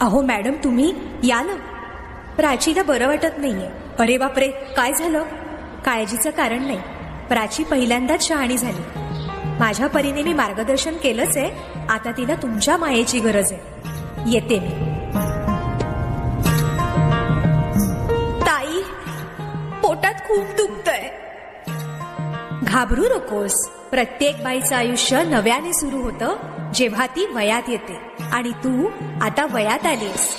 अहो मॅडम तुम्ही या ना प्राचीला बरं वाटत नाहीये. अरे बापरे काय झालं? काळजीचं कारण नाही. प्राची पहिल्यांदाच शहाणी झाली. माझ्या परीने मी मार्गदर्शन केलंच आहे. आता तिला तुमच्या मायेची गरज आहे. येते मी. ताई पोटात खूप दुखतय. घाबरू नकोस. प्रत्येक बाईचं आयुष्य नव्याने सुरू होतं जेव्हा ती वयात येते. आणि तू आता वयात आलीस.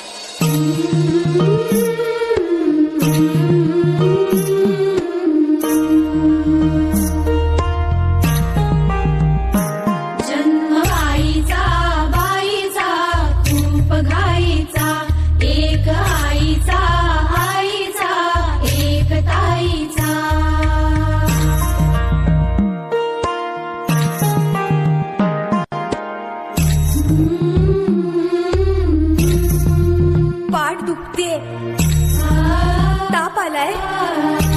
ताप आलाय.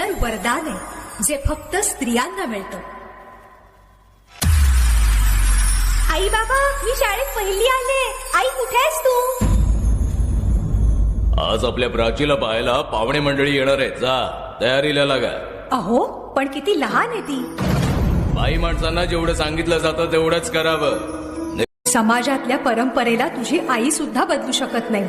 सुंदर वरदान आहे जे फक्त स्त्रियांना मिळतं. आई बाबा मी शाळेत पहिली आले. आई कुठे आहेस तू? आज आपल्या प्राचीला पाहायला पाहुणे मंडळी येणार आहेत. जा तयारीला लागा. अहो पण किती लहान आहे ती. बाई माणसांना जेवढं सांगितलं जातं तेवढंच करावं. समाजातल्या परंपरेला तुझी आई सुद्धा बदलू शकत नाही.